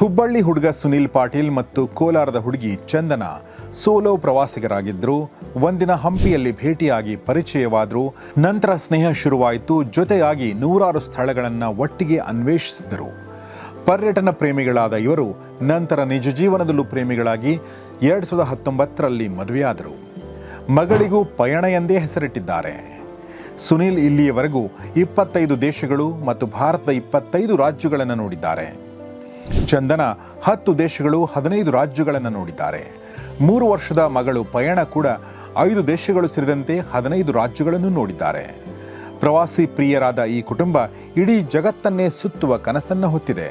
Hubballi ಹುಡುಗ ಸುನೀಲ್ ಪಾಟೀಲ್ ಮತ್ತು ಕೋಲಾರದ ಹುಡುಗಿ ಚಂದನ ಸೋಲೋ ಪ್ರವಾಸಿಗರಾಗಿದ್ದರು ಒಂದಿನ ಹಂಪಿಯಲ್ಲಿ ಭೇಟಿಯಾಗಿ ಪರಿಚಯವಾದರು. ನಂತರ ಸ್ನೇಹ ಶುರುವಾಯಿತು. ಜೊತೆಯಾಗಿ ನೂರಾರು ಸ್ಥಳಗಳನ್ನು ಒಟ್ಟಿಗೆ ಅನ್ವೇಷಿಸಿದರು. ಪರ್ಯಟನ ಪ್ರೇಮಿಗಳಾದ ಇವರು ನಂತರ ನಿಜ ಜೀವನದಲ್ಲೂ ಪ್ರೇಮಿಗಳಾಗಿ ಎರಡು ಸಾವಿರದ ಹತ್ತೊಂಬತ್ತರಲ್ಲಿ ಮದುವೆಯಾದರು. ಮಗಳಿಗೂ ಪಯಣ ಎಂದೇ ಹೆಸರಿಟ್ಟಿದ್ದಾರೆ. ಸುನೀಲ್ ಇಲ್ಲಿಯವರೆಗೂ ಇಪ್ಪತ್ತೈದು ದೇಶಗಳು ಮತ್ತು ಭಾರತದ ಇಪ್ಪತ್ತೈದು ರಾಜ್ಯಗಳನ್ನು ನೋಡಿದ್ದಾರೆ. ಚಂದನ ಹತ್ತು ದೇಶಗಳು ಹದಿನೈದು ರಾಜ್ಯಗಳನ್ನು ನೋಡಿದ್ದಾರೆ. ಮೂರು ವರ್ಷದ ಮಗಳು ಪಯಣ ಕೂಡ ಐದು ದೇಶಗಳು ಸೇರಿದಂತೆ ಹದಿನೈದು ರಾಜ್ಯಗಳನ್ನು ನೋಡಿದ್ದಾರೆ. ಪ್ರವಾಸಿ ಪ್ರಿಯರಾದ ಈ ಕುಟುಂಬ ಇಡೀ ಜಗತ್ತನ್ನೇ ಸುತ್ತುವ ಕನಸನ್ನು ಹೊತ್ತಿದೆ.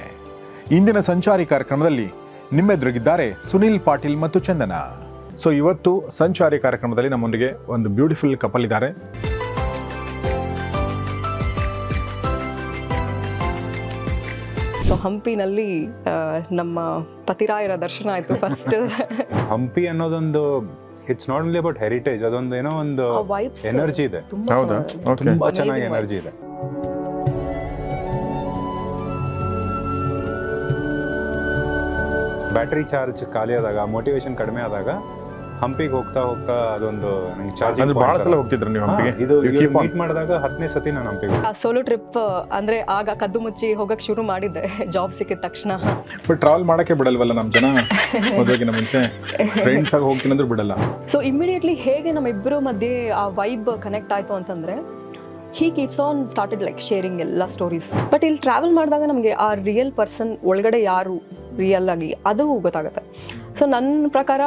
ಇಂದಿನ ಸಂಚಾರಿ ಕಾರ್ಯಕ್ರಮದಲ್ಲಿ ನಿಮ್ಮೆದುರುಗಿದ್ದಾರೆ ಸುನಿಲ್ ಪಾಟೀಲ್ ಮತ್ತು ಚಂದನ. ಸೊ ಇವತ್ತು ಸಂಚಾರಿ ಕಾರ್ಯಕ್ರಮದಲ್ಲಿ ನಮ್ಮೊಂದಿಗೆ ಒಂದು ಬ್ಯೂಟಿಫುಲ್ ಕಪಲ್ ಇದ್ದಾರೆ. ಸೊ ಹಂಪಿನಲ್ಲಿ ಆ, ನಮ್ಮ ಪತಿರಾಯರ ದರ್ಶನ ಆಯ್ತು ಫಸ್ಟ್ ಹಂಪಿ ಅನ್ನೋದೊಂದು it's not only about heritage ಅದೊಂದು ಏನೋ ಒಂದು ಎನರ್ಜಿ ಇದೆ. ಹೌದಾ? ತುಂಬಾ ಚೆನ್ನಾಗಿ ಎನರ್ಜಿ ಇದೆ. ಬ್ಯಾಟ್ರಿ ಚಾರ್ಜ್ ಖಾಲಿ ಆದಾಗ ಮೋಟಿವೇಶನ್ ಕಡಿಮೆ ಆದಾಗ ಹಂಪಿಗೆ ಹೋಗ್ತಾ ಹೋಗ್ತಾ ಅದೊಂದು ನಂಗೆ ಚಾರ್ಜ್ ಅಂದ್ರೆ ಬಹಳ ಸಲ ಹೋಗ್ತಿದ್ರು ನೀವು ಹಂಪಿಗೆ? ಇದು ಮೀಟ್ ಮಾಡಿದಾಗ ಹತ್ತನೇ ಸತಿ ನಾನು ಹಂಪಿಗೆ ಆ ಸೋಲೋ ಟ್ರಿಪ್ ಅಂದ್ರೆ ಆಗ ಕದ್ದು ಮುಚ್ಚಿ ಹೋಗಕ್ ಶುರು ಮಾಡಿದ್ದೆ. ಜಾಬ್ ಸಿಕ್ಕಿದ ತಕ್ಷಣ. ಬಟ್ ಟ್ರಾವೆಲ್ ಮಾಡಕ್ಕೆ ಬಿಡಲ್ವಲ್ಲ ನಮ್ಮ ಜನ? ಮದುವೆಗಿನ ಮುಂಚೆ. ಫ್ರೆಂಡ್ಸ್ ಆಗಿ ಹೋಗ್ತೀನಿ ಅಂದ್ರೆ ಬಿಡಲ್ಲ. ಸೊ ಇಮಿಡಿಯೇಟ್ಲಿ ಹೇಗೆ ನಮ್ಮಿಬ್ಬರ ಮಧ್ಯೆ ಆ ವೈಬ್ ಕನೆಕ್ಟ್ ಆಯ್ತು ಅಂತಂದ್ರೆ he keeps on started like sharing ಎಲ್ಲ ಸ್ಟೋರೀಸ್ ಬಟ್ ಇಲ್ಲಿ ಟ್ರಾವೆಲ್ ಮಾಡಿದಾಗ ನಮಗೆ ಆ ರಿಯಲ್ ಪರ್ಸನ್ ಒಳಗಡೆ ಯಾರು ರಿಯಲ್ ಆಗಿ, ಅದು ಗೊತ್ತಾಗುತ್ತೆ. ಸೊ ನನ್ನ ಪ್ರಕಾರ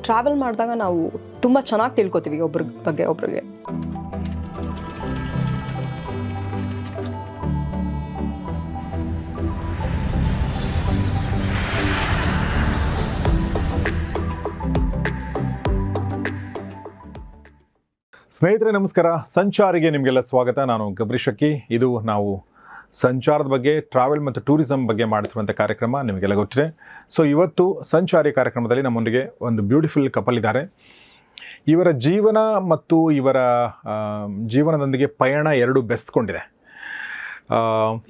ಟ್ರಾವೆಲ್ ಮಾಡಿದಾಗ ನಾವು ತುಂಬ ಚೆನ್ನಾಗಿ ತಿಳ್ಕೊತೀವಿ ಒಬ್ರ ಬಗ್ಗೆ, ಒಬ್ರಿಗೆ. ಸ್ನೇಹಿತರೆ, ನಮಸ್ಕಾರ. ಸಂಚಾರಿಗೆ ನಿಮಗೆಲ್ಲ ಸ್ವಾಗತ. ನಾನು ಗಬ್ರಿ ಶಕ್ಕಿ. ಇದು ನಾವು ಸಂಚಾರದ ಬಗ್ಗೆ ಟ್ರಾವೆಲ್ ಮತ್ತು ಟೂರಿಸಂ ಬಗ್ಗೆ ಮಾಡ್ತಿರುವಂಥ ಕಾರ್ಯಕ್ರಮ ನಿಮಗೆಲ್ಲ ಗೊತ್ತಿದೆ. ಸೊ ಇವತ್ತು ಸಂಚಾರಿ ಕಾರ್ಯಕ್ರಮದಲ್ಲಿ ನಮ್ಮೊಂದಿಗೆ ಒಂದು ಬ್ಯೂಟಿಫುಲ್ ಕಪಲ್ ಇದ್ದಾರೆ. ಇವರ ಜೀವನ ಮತ್ತು ಇವರ ಜೀವನದೊಂದಿಗೆ ಪಯಣ ಎರಡು ಬೆಸ್ತ್ಕೊಂಡಿದೆ.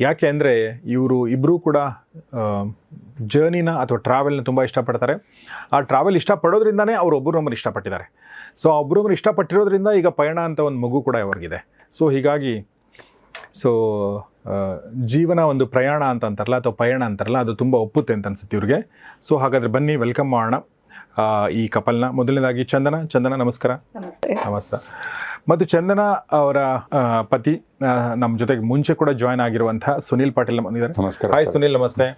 ಯಾಕೆ ಅಂದರೆ ಇವರು ಇಬ್ಬರೂ ಕೂಡ ಜರ್ನಿನ ಅಥವಾ ಟ್ರಾವೆಲ್ನ ತುಂಬ ಇಷ್ಟಪಡ್ತಾರೆ. ಆ ಟ್ರಾವೆಲ್ ಇಷ್ಟಪಡೋದ್ರಿಂದನೇ ಅವರು ಒಬ್ಬರೊಬ್ಬರು ಇಷ್ಟಪಟ್ಟಿದ್ದಾರೆ. ಸೊ ಒಬ್ಬರೊಬ್ಬರು ಇಷ್ಟಪಟ್ಟಿರೋದ್ರಿಂದ ಈಗ ಪಯಣ ಅಂತ ಒಂದು ಮಗು ಕೂಡ ಅವ್ರಿಗಿದೆ. ಸೊ ಹೀಗಾಗಿ ಸೊ ಜೀವನ ಒಂದು ಪ್ರಯಾಣ ಅಂತ ಅಂತಾರಲ್ಲ, ಅಥವಾ ಪಯಣ ಅಂತಾರಲ್ಲ, ಅದು ತುಂಬ ಒಪ್ಪುತ್ತೆ ಅಂತ ಅನ್ಸುತ್ತೆ ಇವ್ರಿಗೆ. ಸೊ ಹಾಗಾದರೆ ಬನ್ನಿ ವೆಲ್ಕಮ್ ಮಾಡೋಣ. ಈ ಕಪಲ್ನ ಮೊದಲನೇದಾಗಿ ಚಂದನ. ಚಂದನ ನಮಸ್ಕಾರ. ನಮಸ್ತೆ. ನಮಸ್ತೆ. ಮತ್ತು ಚಂದನ ಅವರ ಪತಿ ನಮ್ಮ ಜೊತೆಗೆ ಮುಂಚೆ ಕೂಡ ಜಾಯ್ನ್ ಆಗಿರುವಂತಹ ಸುನೀಲ್ ಪಾಟೀಲ್ ಬಂದಿದ್ದಾರೆ ನಮಸ್ಕಾರ ಹಾಯ್. ಸುನೀಲ್ ನಮಸ್ತೆ.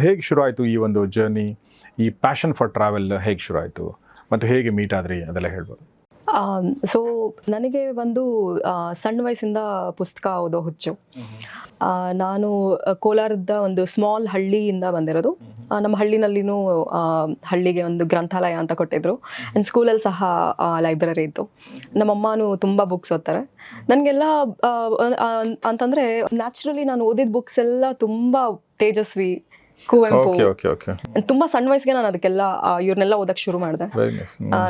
ಹೇಗೆ ಶುರು ಆಯಿತು ಈ ಒಂದು ಜರ್ನಿ ಈ ಪ್ಯಾಷನ್ ಫಾರ್ ಟ್ರಾವೆಲ್ ಹೇಗೆ ಶುರು ಆಯಿತು ಮತ್ತು ಹೇಗೆ ಮೀಟ್ ಆದ್ರಿ? ಅದೆಲ್ಲ ಹೇಳ್ಬೋದು. ಸೊ ನನಗೆ ಒಂದು ಸಣ್ಣ ವಯಸ್ಸಿಂದ ಪುಸ್ತಕ ಓದೋ ಹುಚ್ಚು. ನಾನು ಕೋಲಾರದ ಒಂದು ಸ್ಮಾಲ್ ಹಳ್ಳಿಯಿಂದ ಬಂದಿರೋದು. ನಮ್ಮ ಹಳ್ಳಿನಲ್ಲಿನೂ ಹಳ್ಳಿಗೆ ಒಂದು ಗ್ರಂಥಾಲಯ ಅಂತ ಕೊಟ್ಟಿದ್ರು. ಆ್ಯಂಡ್ ಸ್ಕೂಲಲ್ಲಿ ಸಹ ಲೈಬ್ರರಿ ಇತ್ತು. ನಮ್ಮಮ್ಮನೂ ತುಂಬ ಬುಕ್ಸ್ ಓದ್ತಾರೆ. ನನಗೆಲ್ಲ ಅಂತಂದರೆ ನ್ಯಾಚುರಲಿ ನಾನು ಓದಿದ ಬುಕ್ಸ್ ಎಲ್ಲ ತುಂಬ Tejaswi Kuvempu. Okay okay okay ತುಂಬ ಸಣ್ಣ ವಯಸ್ಸಿಗೆ ನಾನು ಅದಕ್ಕೆಲ್ಲ ಇವ್ರನ್ನೆಲ್ಲ ಓದಕ್ ಶುರು ಮಾಡಿದೆ.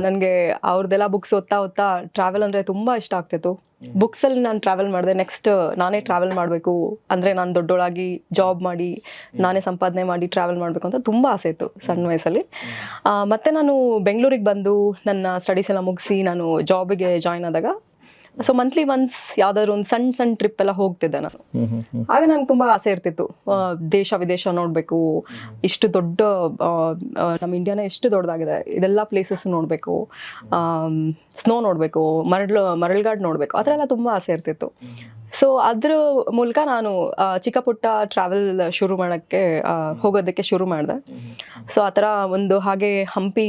ನನಗೆ ಅವ್ರದ್ದೆಲ್ಲ ಬುಕ್ಸ್ ಓದ್ತಾ ಓದ್ತಾ ಟ್ರಾವೆಲ್ ಅಂದ್ರೆ ತುಂಬಾ ಇಷ್ಟ ಆಗ್ತಿತ್ತು. ಬುಕ್ಸಲ್ಲಿ ನಾನು ಟ್ರಾವೆಲ್ ಮಾಡಿದೆ. ನೆಕ್ಸ್ಟ್ ನಾನೇ ಟ್ರಾವೆಲ್ ಮಾಡಬೇಕು. ಅಂದ್ರೆ ನಾನು ದೊಡ್ಡೋಳಾಗಿ ಜಾಬ್ ಮಾಡಿ ನಾನೇ ಸಂಪಾದನೆ ಮಾಡಿ ಟ್ರಾವೆಲ್ ಮಾಡಬೇಕು ಅಂತ ತುಂಬ ಆಸೆ ಇತ್ತು ಸಣ್ಣ ವಯಸ್ಸಲ್ಲಿ. ಮತ್ತೆ ನಾನು ಬೆಂಗಳೂರಿಗೆ ಬಂದು ನನ್ನ ಸ್ಟಡೀಸ್ ಎಲ್ಲ ಮುಗಿಸಿ ನಾನು ಜಾಬಿಗೆ ಜಾಯ್ನ್ ಆದಾಗ ಸೊ ಮಂತ್ಲಿ ಒನ್ಸ್ ಯಾವ್ದಾದ್ರು ಒಂದು ಸಣ್ಣ ಸಣ್ಣ ಟ್ರಿಪ್ ಎಲ್ಲ ಹೋಗ್ತಿದ್ದೆ ನಾನು. ಆಗ ನಂಗೆ ತುಂಬಾ ಆಸೆ ಇರ್ತಿತ್ತು. ದೇಶ ವಿದೇಶ ನೋಡಬೇಕು. ಇಷ್ಟು ದೊಡ್ಡ ನಮ್ಮ ಇಂಡಿಯಾನ ಎಷ್ಟು ದೊಡ್ಡದಾಗಿದೆ. ಇದೆಲ್ಲ ಪ್ಲೇಸಸ್ ನೋಡಬೇಕು. ಸ್ನೋ ನೋಡಬೇಕು. ಮರಳು ಮರಳ್ಗಾಡ್ ನೋಡಬೇಕು. ಆ ಥರ ಎಲ್ಲ ತುಂಬಾ ಆಸೆ ಇರ್ತಿತ್ತು. ಸೊ ಅದ್ರ ಮೂಲಕ ನಾನು ಚಿಕ್ಕ ಪುಟ್ಟ ಟ್ರಾವೆಲ್ ಶುರು ಮಾಡೋಕ್ಕೆ ಹೋಗೋದಕ್ಕೆ ಶುರು ಮಾಡಿದೆ. ಸೊ ಆ ಥರ ಒಂದು ಹಾಗೆ ಹಂಪಿ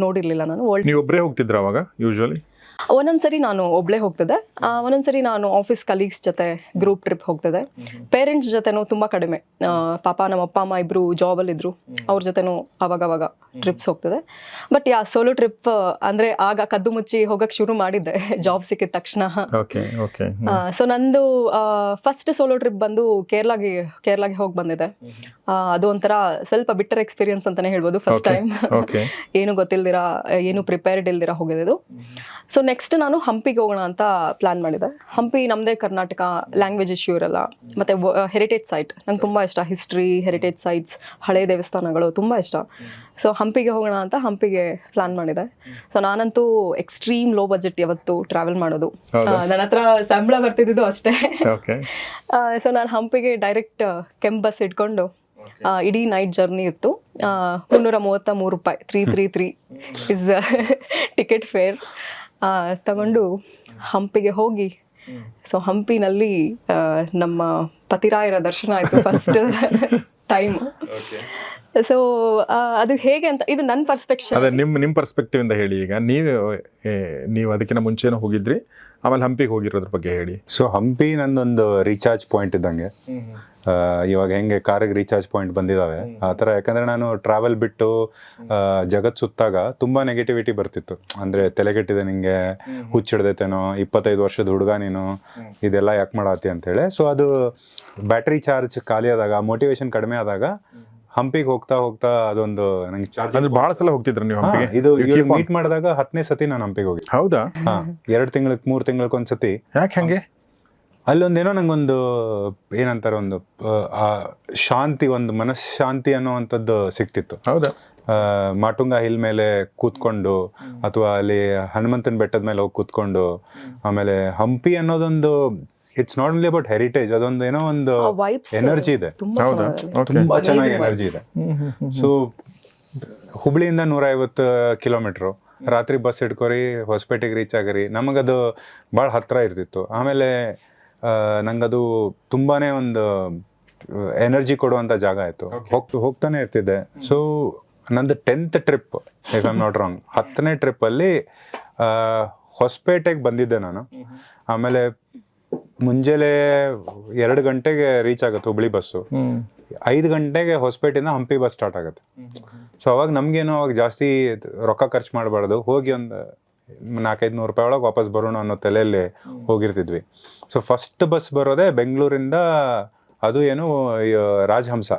ನೋಡಿರ್ಲಿಲ್ಲ ನಾನು. ನೀವು ಒಬ್ಬರೇ ಹೋಗ್ತಿದ್ರ ಅವಾಗ ಯೂಶುವಲಿ ಒಂದೊಂದ್ಸರಿ ನಾನು ಒಬ್ಳೆ ಹೋಗ್ತದೆ. ಒಂದೊಂದ್ಸರಿ ನಾನು ಆಫೀಸ್ ಕಲೀಗ್ಸ್ ಜೊತೆ ಗ್ರೂಪ್ ಟ್ರಿಪ್ ಹೋಗ್ತದೆ. ಪೇರೆಂಟ್ಸ್ ಜೊತೆನೂ ತುಂಬಾ ಕಡಿಮೆ. ಪಾಪ ನಮ್ಮ ಅಪ್ಪ ಅಮ್ಮ ಇಬ್ರು ಜಾಬಲ್ಲಿ ಇದ್ರು. ಅವ್ರ ಜೊತೆನೂ ಅವಾಗ ಅವಾಗ ಟ್ರಿಪ್ಸ್ ಹೋಗ್ತದೆ. ಬಟ್ ಯಾ ಸೋಲೋ ಟ್ರಿಪ್ ಅಂದ್ರೆ ಆಗ ಕದ್ದು ಮುಚ್ಚಿ ಹೋಗಕ್ ಶುರು ಮಾಡಿದ್ದೆ. ಜಾಬ್ ಸಿಕ್ಕಿದ ತಕ್ಷಣ. ಸೊ ನಂದು ಫಸ್ಟ್ ಸೋಲೋ ಟ್ರಿಪ್ ಬಂದು ಕೇರಳಗೆ ಕೇರಳಗೆ ಹೋಗಿ ಬಂದಿದೆ. ಅದು ಒಂಥರ ಸ್ವಲ್ಪ ಬಿಟ್ಟರ್ ಎಕ್ಸ್ಪೀರಿಯನ್ಸ್ ಅಂತಾನೆ ಹೇಳ್ಬೋದು ಫಸ್ಟ್ ಟೈಮ್ ಏನು ಗೊತ್ತಿಲ್ದಿರ ಏನು ಪ್ರಿಪೇರ್ಡ್ ಇಲ್ದಿರ ಹೋಗಿದ್ದು ಸೊ ನೆಕ್ಸ್ಟ್ ನಾನು ಹಂಪಿಗೆ ಹೋಗೋಣ ಅಂತ ಪ್ಲಾನ್ ಮಾಡಿದೆ. ಹಂಪಿ ನಮ್ದೇ ಕರ್ನಾಟಕ ಲ್ಯಾಂಗ್ವೇಜ್ ಇಶ್ಯೂ ಇರಲ್ಲ ಮತ್ತೆ ಹೆರಿಟೇಜ್ ಸೈಟ್ ನಂಗೆ ತುಂಬ ಇಷ್ಟ. ಹಿಸ್ಟ್ರಿ ಹೆರಿಟೇಜ್ ಸೈಟ್ಸ್ ಹಳೆ ದೇವಸ್ಥಾನಗಳು ತುಂಬ ಇಷ್ಟ. ಸೊ ಹಂಪಿಗೆ ಹೋಗೋಣ ಅಂತ ಹಂಪಿಗೆ ಪ್ಲಾನ್ ಮಾಡಿದೆ. ಸೊ ನಾನಂತೂ ಎಕ್ಸ್ಟ್ರೀಮ್ ಲೋ ಬಜೆಟ್ ಯಾವತ್ತು ಟ್ರಾವೆಲ್ ಮಾಡೋದು. ನನ್ನ ಹತ್ರ ಸಂಬಳ ಬರ್ತಿದ್ದು ಅಷ್ಟೇ. ಸೊ ನಾನು ಹಂಪಿಗೆ ಡೈರೆಕ್ಟ್ ಕೆಂಪ್ ಬಸ್ ಇಟ್ಕೊಂಡು ಇಡೀ ನೈಟ್ ಜರ್ನಿ ಇತ್ತು. ಮುನ್ನೂರ ಮೂವತ್ತ ಮೂರು ರೂಪಾಯಿ three three three is ticket fare ತಗೊಂಡು ಹಂಪಿಗೆ ಹೋಗಿ. ಸೊ ಹಂಪಿನಲ್ಲಿ ನಮ್ಮ ಪತಿರಾಯರ ದರ್ಶನ ಆಯಿತು ಫಸ್ಟ್ ಟೈಮ್ ಸೊ ಅದು ಹೇಗೆ ಅಂತ ಇದು ನನ್ನ ಪರ್ಸ್ಪೆಕ್ಷನ್ ಅದೇ ನಿಮ್ಮ ನಿಮ್ಮ ಪರ್ಸ್ಪೆಕ್ಟಿವ್ ಇಂದ ಹೇಳಿ ಈಗ. ನೀವು ಏ, ನೀವು ಅದಕ್ಕಿಂತ ಮುಂಚೆನೂ ಹೋಗಿದ್ರಿ ಆಮೇಲೆ ಹಂಪಿಗೆ ಹೋಗಿರೋದ್ರ ಬಗ್ಗೆ ಹೇಳಿ. ಸೊ ಹಂಪಿ ನಂದೊಂದು ರೀಚಾರ್ಜ್ ಪಾಯಿಂಟ್ ಇದ್ದಂಗೆ. ಇವಾಗ ಹೆಂಗೆ ಕಾರಿಗೆ ರೀಚಾರ್ಜ್ ಪಾಯಿಂಟ್ ಬಂದಿದಾವೆ. ಆ ಥರ ಯಾಕಂದ್ರೆ ನಾನು ಟ್ರಾವೆಲ್ ಬಿಟ್ಟು ಜಗತ್ ಸುತ್ತಾಗ ತುಂಬಾ ನೆಗೆಟಿವಿಟಿ ಬರ್ತಿತ್ತು. ಅಂದ್ರೆ ತಲೆಗೆಟ್ಟಿದೆ ನಿಂಗೆ ಹುಚ್ಚಿಡ್ದೈತೇನೋ ಇಪ್ಪತ್ತೈದು ವರ್ಷದ ಹುಡುಗ ನೀನು ಇದೆಲ್ಲ ಯಾಕೆ ಮಾಡಾತಿ ಅಂತೇಳಿ ಸೊ ಅದು ಬ್ಯಾಟ್ರಿ ಚಾರ್ಜ್ ಖಾಲಿ ಆದಾಗ ಮೋಟಿವೇಶನ್ ಕಡಿಮೆ ಆದಾಗ ಹಂಪಿಗೆ ಹೋಗ್ತಾ ಹೋಗ್ತಾ ಅದೊಂದು ನಂಗೆ ಚಾರ್ಜ್ ಅಂದ್ರೆ ಬಹಳ ಸಲ ಹೋಗ್ತಿದ್ರು ನೀವು ಹಂಪಿಗೆ? ಇದು ಮೀಟ್ ಮಾಡಿದಾಗ ಹತ್ತನೇ ಸತಿ ನಾನು ಹಂಪಿಗೆ ಹೋಗಿ. ಹೌದಾ? ಹಾ ಎರಡು ತಿಂಗಳಕ್ಕೆ ಮೂರು ತಿಂಗಳಿಗೆ ಒಂದ್ಸತಿ ಯಾಕೆ ಹಂಗೆ? ಅಲ್ಲೊಂದೇನೋ ನಂಗೊಂದು ಏನಂತಾರೆ ಒಂದು ಆ, ಶಾಂತಿ ಒಂದು ಮನಃಶಾಂತಿ ಅನ್ನೋವಂಥದ್ದು ಸಿಕ್ತಿತ್ತು. ಹೌದಾ. ಆ, ಮಾಟುಂಗ ಹಿಲ್ ಮೇಲೆ ಕೂತ್ಕೊಂಡು ಅಥವಾ ಅಲ್ಲಿ ಹನುಮಂತನ ಬೆಟ್ಟದ ಮೇಲೆ ಹೋಗಿ ಕೂತ್ಕೊಂಡು ಆಮೇಲೆ ಹಂಪಿ ಅನ್ನೋದೊಂದು it's not only about heritage ಅದೊಂದು ಏನೋ ಒಂದು ಎನರ್ಜಿ ಇದೆ. ತುಂಬ ಚೆನ್ನಾಗಿ ಎನರ್ಜಿ ಇದೆ. ಸೊ ಹುಬ್ಳಿಯಿಂದ ನೂರ ಐವತ್ತು ಕಿಲೋಮೀಟ್ರು. ರಾತ್ರಿ ಬಸ್ ಹಿಡ್ಕೊರಿ ಹೊಸಪೇಟೆಗೆ ರೀಚ್ ಆಗಿರಿ. ನಮಗದು ಭಾಳ ಹತ್ತಿರ ಇರ್ತಿತ್ತು. ಆಮೇಲೆ ನಂಗದು ತುಂಬಾನೇ ಒಂದು ಎನರ್ಜಿ ಕೊಡುವಂತ ಜಾಗ ಆಯ್ತು. ಹೋಗ್ತಾ ಹೋಗ್ತಾನೆ ಇರ್ತಿದ್ದೆ. ಸೊ ನಂದು tenth trip if I'm not wrong ಹತ್ತನೇ ಟ್ರಿಪ್ಪಲ್ಲಿ ಹೊಸಪೇಟೆಗೆ ಬಂದಿದ್ದೆ ನಾನು. ಆಮೇಲೆ ಮುಂಜಾನೆ ಎರಡು ಗಂಟೆಗೆ ರೀಚ್ ಆಗುತ್ತೆ ಹುಬ್ಳಿ ಬಸ್ಸು ಐದು ಗಂಟೆಗೆ ಹೊಸಪೇಟೆಯಿಂದ ಹಂಪಿ ಬಸ್ ಸ್ಟಾರ್ಟ್ ಆಗುತ್ತೆ. ಸೊ ಅವಾಗ ನಮ್ಗೇನು ಅವಾಗ ಜಾಸ್ತಿ ರೊಕ್ಕ ಖರ್ಚು ಮಾಡಬಾರ್ದು. ಹೋಗಿ ಒಂದು ನಾಲ್ಕೈದು ನೂರು ರೂಪಾಯಿ ಒಳಗೆ ವಾಪಸ್ ಬರೋಣ ಅನ್ನೋ ತಲೆಯಲ್ಲಿ ಹೋಗಿರ್ತಿದ್ವಿ. ಸೊ ಫಸ್ಟ್ ಬಸ್ ಬರೋದೇ ಬೆಂಗಳೂರಿಂದ ಅದು ಏನು ರಾಜಹಂಸ.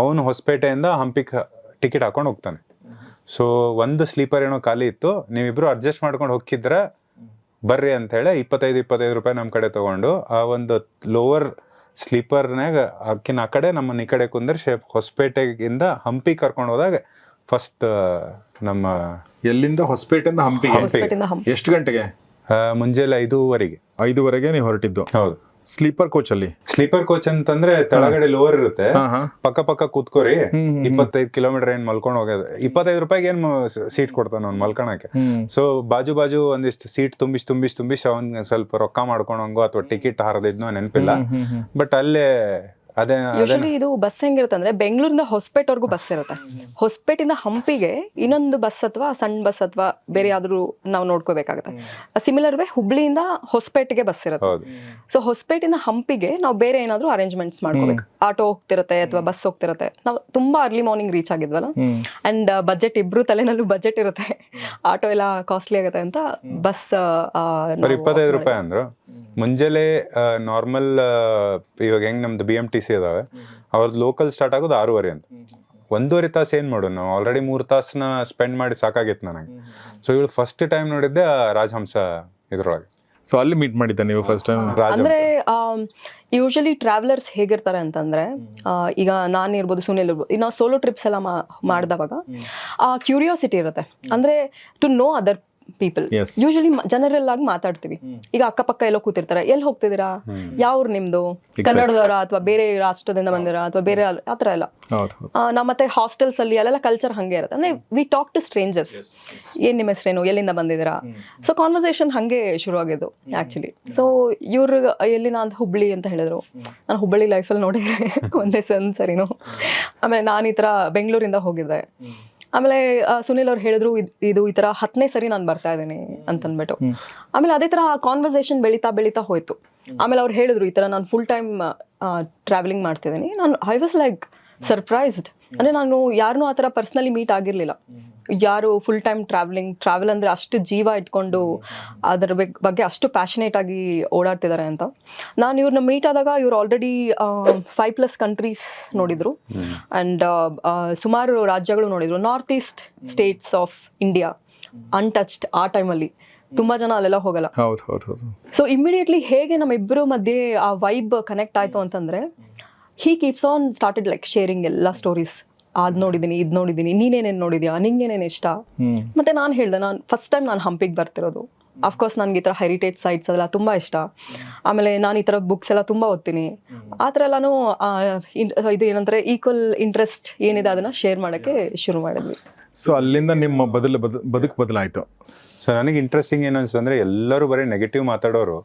ಅವನು ಹೊಸಪೇಟೆಯಿಂದ ಹಂಪಿ ಟಿಕೆಟ್ ಹಾಕೊಂಡು ಹೋಗ್ತಾನೆ. ಸೊ ಒಂದು ಸ್ಲೀಪರ್ ಏನೋ ಖಾಲಿ ಇತ್ತು ನೀವಿಬ್ರು ಅಡ್ಜಸ್ಟ್ ಮಾಡ್ಕೊಂಡು ಹೋಗಿದ್ರೆ ಬರ್ರಿ ಅಂತ ಹೇಳಿ ಇಪ್ಪತ್ತೈದು ಇಪ್ಪತ್ತೈದು ರೂಪಾಯಿ ನಮ್ಮ ಕಡೆ ತಗೊಂಡು ಆ ಒಂದು ಲೋವರ್ ಸ್ಲೀಪರ್ನಾಗ ಅಕ್ಕಿನ ಆ ಕಡೆ ನಮ್ಮನ್ನ ಈ ಕಡೆ ಕುಂದ್ರೆ ಶೇಪ್ ಹೊಸಪೇಟೆಗಿಂದ ಹಂಪಿ ಕರ್ಕೊಂಡು ಹೋದಾಗ ಫಸ್ಟ್ ನಮ್ಮ ಎಲ್ಲಿಂದ ಹೊಸಪೇಟೆಯಿಂದ ಹಂಪಿ. ಎಷ್ಟು ಗಂಟೆಗೆ? ಆ, ಮುಂಜಾನೆ ಐದೂವರೆಗೆ. ಐದುವರೆಗೆ ನೀವು ಹೊರಟಿದ್ದು? ಹೌದು. ಸ್ಲೀಪರ್ ಕೋಚ್ ಅಲ್ಲಿ? ಸ್ಲೀಪರ್ ಕೋಚ್ ಅಂತಂದ್ರೆ ತೆಳಗಡೆ ಲೋವರ್ ಇರುತ್ತೆ. ಪಕ್ಕ ಪಕ್ಕ ಕೂತ್ಕೋರಿ. ಇಪ್ಪತ್ತೈದು ಕಿಲೋಮೀಟರ್ ಏನ್ ಮಲ್ಕೊಂಡು ಹೋಗೋದು ಇಪ್ಪತ್ತೈದು ರೂಪಾಯಿಗೆ ಏನ್ ಸೀಟ್ ಕೊಡ್ತಾನ ಅವ್ನು ಮಲ್ಕೊಳಕ್ಕೆ ಸೊ ಬಾಜು ಬಾಜು ಒಂದಿಷ್ಟು ಸೀಟ್ ತುಂಬಿಸ್ ತುಂಬಿಸ್ ತುಂಬಿಸ್ ಅವ್ನ್ ಸ್ವಲ್ಪ ರೊಕ್ಕ ಮಾಡ್ಕೊಳಂಗೋ ಅಥವಾ ಟಿಕೆಟ್ ಹಾರದಿದ್ನೋ ನೆನಪಿಲ್ಲ. ಬಟ್ ಅಲ್ಲೇ ಯೂಶಲಿ ಇದು ಬಸ್ ಹೆಂಗಿರುತ್ತೆ ಅಂದ್ರೆ ಬೆಂಗಳೂರಿಂದ ಹೊಸಪೇಟೆವರೆಗೂ ಬಸ್ ಇರುತ್ತೆ. ಹೊಸಪೇಟಿಂದ ಹಂಪಿಗೆ ಇನ್ನೊಂದು ಬಸ್ ಅಥವಾ ಸಣ್ಣ ಬಸ್ ಅಥವಾ ಬೇರೆ ಯಾವ್ದಾದ್ರು ನಾವು ನೋಡ್ಕೋಬೇಕಾಗುತ್ತೆ. ಸಿಮಿಲರ್ ವೇ ಹುಬ್ಳಿಯಿಂದ ಹೊಸಪೇಟೆಗೆ ಬಸ್ ಇರುತ್ತೆ. ಸೊ ಹೊಸಪೇಟಿಂದ ಹಂಪಿಗೆ ನಾವು ಬೇರೆ ಏನಾದ್ರು ಅರೇಂಜ್ಮೆಂಟ್ಸ್ ಮಾಡ್ಕೋಬೇಕು. ಆಟೋ ಹೋಗ್ತಿರತ್ತೆ ಅಥವಾ ಬಸ್ ಹೋಗ್ತಿರತ್ತೆ. ನಾವು ತುಂಬಾ ಅರ್ಲಿ ಮಾರ್ನಿಂಗ್ ರೀಚ್ ಆಗಿದ್ವಲ್ಲ? ಅಂಡ್ ಬಜೆಟ್ ಇಬ್ರು ತಲೆನಲ್ಲೂ ಬಜೆಟ್ ಇರುತ್ತೆ. ಆಟೋ ಎಲ್ಲ ಕಾಸ್ಟ್ಲಿ ಆಗುತ್ತೆ ಅಂತ ಬಸ್ ಇಪ್ಪತ್ತೈದು ರೂಪಾಯಿ ಅಂದ್ರು. ಮುಂಜಾನೆ ನಾರ್ಮಲ್ ಇವಾಗ ಹೆಂಗ್ ನಮ್ದು ಬಿ ಎಂ ಟಿ ಸಿ ಅದಾವೆ ಅವ್ರದ್ದು ಲೋಕಲ್ ಸ್ಟಾರ್ಟ್ ಆಗೋದು ಆರೂವರೆ ಅಂತ. ಒಂದೂವರೆ ತಾಸು ಏನ್ ಮಾಡೋದು ನಾವು? ಆಲ್ರೆಡಿ ಮೂರು ತಾಸನ್ನ ಸ್ಪೆಂಡ್ ಮಾಡಿ ಸಾಕಾಗಿತ್ತು ನನಗೆ. ಸೊ ಇವಳು ಫಸ್ಟ್ ಟೈಮ್ ನೋಡಿದ್ದೆ ರಾಜಹಂಸ ಇದ್ರೊಳಗೆ. ಸೊ ಅಲ್ಲಿ ಮೀಟ್ ಮಾಡಿದ್ದೆ ನೀವು ಫಸ್ಟ್ ಟೈಮ್ ರಾಜಹಂಸ. ಅಂದ್ರೆ ಯೂಶಲಿ ಟ್ರಾವೆಲರ್ಸ್ ಹೇಗಿರ್ತಾರೆ ಅಂತಂದ್ರೆ ಈಗ ನಾನು ಇರ್ಬೋದು ಸುನಿಲ್ ಇರ್ಬೋದು ಈಗ ನಾವು ಸೋಲೋ ಟ್ರಿಪ್ಸ್ ಎಲ್ಲ ಮಾಡಿದವಾಗ ಆ ಕ್ಯೂರಿಯಾಸಿಟಿ ಇರುತ್ತೆ. ಅಂದ್ರೆ to know other people. Usually general ಆಗಿ ಮಾತಾಡ್ತೀವಿ. ಈಗ ಅಕ್ಕಪಕ್ಕ ಎಲ್ಲೋ ಕೂತಿರ್ತಾರೆ. ಎಲ್ಲಿ ಹೋಗ್ತಿದ್ದೀರಾ? ಯಾವ ನಿಮ್ದು? ಕನ್ನಡದವರ ಅಥವಾ ಬೇರೆ ರಾಷ್ಟ್ರದಿಂದ ಬಂದಿರಾ ಅಥವಾ ಬೇರೆ ಆತರ ಆ ಥರ ಎಲ್ಲ. ನಾವು ಮತ್ತೆ ಹಾಸ್ಟೆಲ್ಸ್ ಅಲ್ಲಿ ಅಲ್ಲೆಲ್ಲ ಕಲ್ಚರ್ ಹಂಗೆ ಇರುತ್ತೆ. ಅಂದ್ರೆ ವಿ ಟಾಕ್ ಟು ಸ್ಟ್ರೇಂಜರ್ಸ್ ಏನ್ ನಿಮ್ಮ ಹೆಸರೇನು? ಎಲ್ಲಿಂದ ಬಂದಿದ್ದೀರಾ? ಸೊ ಕಾನ್ವರ್ಸೇಷನ್ ಹಂಗೆ ಶುರು ಆಗಿದ್ದು ಆಕ್ಚುಲಿ ಸೊ ಇವ್ರು ಎಲ್ಲಿನ ಅಂತ ಹುಬ್ಳಿ ಅಂತ ಹೇಳಿದ್ರು. ನಾನು ಹುಬ್ಬಳ್ಳಿ ಲೈಫಲ್ಲಿ ನೋಡಿದ್ರೆ ಒಂದೇ ಸನ್ ಸರಿನು ಆಮೇಲೆ ನಾನು ಈ ಥರ ಬೆಂಗಳೂರಿಂದ ಹೋಗಿದ್ದೆ. ಆಮೇಲೆ ಸುನಿಲ್ ಅವ್ರು ಹೇಳಿದ್ರು ಇದ್- ಇದು ಈ ತರ ಹತ್ತನೇ ಸರಿ ನಾನು ಬರ್ತಾ ಇದ್ದೀನಿ ಅಂತನ್ಬಿಟ್ಟು ಆಮೇಲೆ ಅದೇ ತರ ಕಾನ್ವರ್ಸೇಷನ್ ಬೆಳೀತಾ ಬೆಳೀತಾ ಹೋಯ್ತು. ಆಮೇಲೆ ಅವ್ರು ಹೇಳಿದ್ರು ಈ ತರ ನಾನು ಫುಲ್ ಟೈಮ್ ಟ್ರಾವೆಲಿಂಗ್ ಮಾಡ್ತಿದ್ದೀನಿ. ನಾನು ಐ ವಾಸ್ ಲೈಕ್ ಸರ್ಪ್ರೈಸ್ಡ್ ಅಂದ್ರೆ ನಾನು ಯಾರನ್ನೂ ಆ ತರ ಪರ್ಸನಲಿ ಮೀಟ್ ಆಗಿರ್ಲಿಲ್ಲ. ಯಾರು ಫುಲ್ ಟೈಮ್ ಟ್ರಾವೆಲಿಂಗ್ ಟ್ರಾವೆಲ್ ಅಂದ್ರೆ ಅಷ್ಟು ಜೀವ ಇಟ್ಕೊಂಡು ಅದರ ಬಗ್- ಬಗ್ಗೆ ಅಷ್ಟು ಪ್ಯಾಷನೇಟ್ ಆಗಿ ಓಡಾಡ್ತಿದ್ದಾರೆ ಅಂತ. ನಾನು ಇವ್ರನ್ನ ಮೀಟ್ ಆದಾಗ ಇವ್ರು ಆಲ್ರೆಡಿ ಫೈವ್ ಪ್ಲಸ್ ಕಂಟ್ರೀಸ್ ನೋಡಿದ್ರು. ಆ್ಯಂಡ್ ಸುಮಾರು ರಾಜ್ಯಗಳು ನೋಡಿದ್ರು. North East states of India untouched ಆ ಟೈಮಲ್ಲಿ ತುಂಬಾ ಜನ ಅಲ್ಲೆಲ್ಲ ಹೋಗಲ್ಲ. ಸೊ ಇಮಿಡಿಯೇಟ್ಲಿ ಹೇಗೆ ನಮ್ಮ ಇಬ್ಬರು ಮಧ್ಯೆ ಆ ವೈಬ್ ಕನೆಕ್ಟ್ ಆಯ್ತು ಅಂತಂದ್ರೆ he keeps on started like sharing ಎಲ್ಲ ಸ್ಟೋರೀಸ್ ಅದ್ ನೋಡಿದೀನಿ ಇದ್ ನೋಡಿದೀನಿ ನೀನೇನೇನ್ ನೋಡಿದ್ಯಾ ನಿಂಗೇನೇನ್ ಇಷ್ಟ? ಮತ್ತೆ ನಾನು ಹೇಳ್ದೆ ನಾನು ಫಸ್ಟ್ ಟೈಮ್ ನಾನು ಹಂಪಿಗೆ ಬರ್ತಿರೋದು. ಅಫ್ಕೋರ್ಸ್ ನನಗೆ ಈ ಥರ ಹೆರಿಟೇಜ್ ಸೈಟ್ಸ್ ಎಲ್ಲ ತುಂಬ ಇಷ್ಟ. ಆಮೇಲೆ ನಾನು ಈ ಥರ ಬುಕ್ಸ್ ಎಲ್ಲ ತುಂಬ ಓದ್ತೀನಿ. ಆ ಥರ ಎಲ್ಲಾನು ಇದು ಏನಂದ್ರೆ ಈಕ್ವಲ್ ಇಂಟ್ರೆಸ್ಟ್ ಏನಿದೆ ಅದನ್ನ ಶೇರ್ ಮಾಡೋಕ್ಕೆ ಶುರು ಮಾಡಿದ್ವಿ. ಸೊ ಅಲ್ಲಿಂದ ನಿಮ್ಮ ಬದಲು ಬದ ಬದುಕು ಬದಲಾಯಿತು. ಸೊ ನನಗೆ ಇಂಟ್ರೆಸ್ಟಿಂಗ್ ಏನು ಅನ್ಸುತ್ತೆ ಎಲ್ಲರೂ ಬರೀ ನೆಗೆಟಿವ್ ಮಾತಾಡೋರು.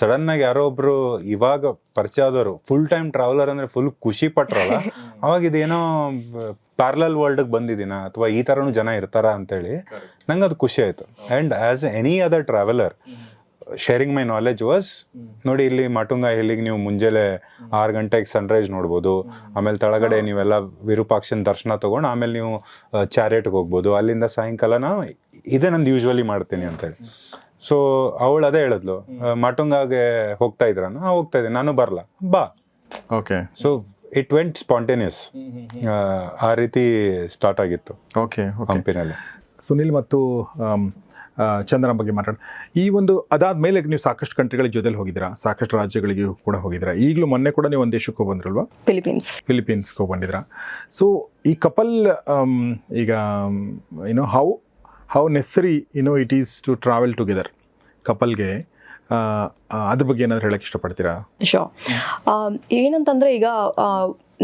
ಸಡನ್ ಆಗಿ ಯಾರೋ ಒಬ್ರು ಇವಾಗ ಪರಿಚಯ ಆದವರು ಫುಲ್ ಟೈಮ್ ಟ್ರಾವೆಲರ್ ಅಂದ್ರೆ ಫುಲ್ ಖುಷಿ ಪಟ್ರಲ್ಲ? ಅವಾಗ ಇದೇನೋ ಪ್ಯಾರಲಲ್ ವರ್ಲ್ಡ್ ಬಂದಿದ್ದೀನ? ಅಥವಾ ಈ ತರನು ಜನ ಇರ್ತಾರ ಅಂತೇಳಿ ನಂಗೆ ಅದು ಖುಷಿ ಆಯ್ತು. And as any other traveller sharing my knowledge was ನೋಡಿ ಇಲ್ಲಿ ಮಾಟುಂಗ ಹಿಲ್ಲಿಗೆ ನೀವು ಮುಂಜಾನೆ ಆರು ಗಂಟೆಗೆ ಸನ್ರೈಸ್ ನೋಡ್ಬೋದು. ಆಮೇಲೆ ತಳಗಡೆ ನೀವೆಲ್ಲ ವಿರೂಪಾಕ್ಷನ ದರ್ಶನ ತಗೊಂಡು ಆಮೇಲೆ ನೀವು ಚಾರಿಯಟ್ಗೆ ಹೋಗ್ಬೋದು. ಅಲ್ಲಿಂದ ಸಾಯಂಕಾಲ ನಾವು ಇದೇ ನಂದು ಯೂಶ್ವಲಿ ಮಾಡ್ತೀನಿ ಅಂತೇಳಿ ಸೊ ಅವಳು ಅದೇ ಹೇಳಿದ್ಲು ಮಟುಂಗಾಗೆ ಹೋಗ್ತಾ ಇದ್ರ? ನಾ ಹೋಗ್ತಾ ಇದ್ದೀನಿ ನಾನು ಬರಲ್ಲ ಬಾ. Okay so it went spontaneous ಆ ರೀತಿ ಸ್ಟಾರ್ಟ್ ಆಗಿತ್ತು. ಓಕೆ ಕಂಪೆನಿಯಲ್ಲಿ ಸುನಿಲ್ ಮತ್ತು ಚಂದ್ರನ ಚಂದನ ಬಗ್ಗೆ ಮಾತಾಡ ಈ ಒಂದು ಅದಾದ ಮೇಲೆ ನೀವು ಸಾಕಷ್ಟು ಕಂಟ್ರಿಗಳ ಜೊತೆಲಿ ಹೋಗಿದ್ದೀರಾ? ಸಾಕಷ್ಟು ರಾಜ್ಯಗಳಿಗೆ ಕೂಡ ಹೋಗಿದ್ದೀರಾ? ಈಗಲೂ ಮೊನ್ನೆ ಕೂಡ ನೀವು ಒಂದು ದೇಶಕ್ಕೆ ಬಂದ್ರಲ್ವಾ? ಫಿಲಿಪೀನ್ಸ್. ಫಿಲಿಪೀನ್ಸ್ಗೆ ಹೋಗಿ ಬಂದಿದ್ದೀರಾ? ಸೊ ಈ ಕಪಲ್ ಈಗ ಏನೋ how how necessary you know it is to travel together ಕಪಲ್ಗೆ ಅದ್ರ ಬಗ್ಗೆ ಏನಾದ್ರು ಹೇಳಕ್ಕೆ ಇಷ್ಟಪಡ್ತೀರಾ? ಶೋ ಏನಂತಂದರೆ ಈಗ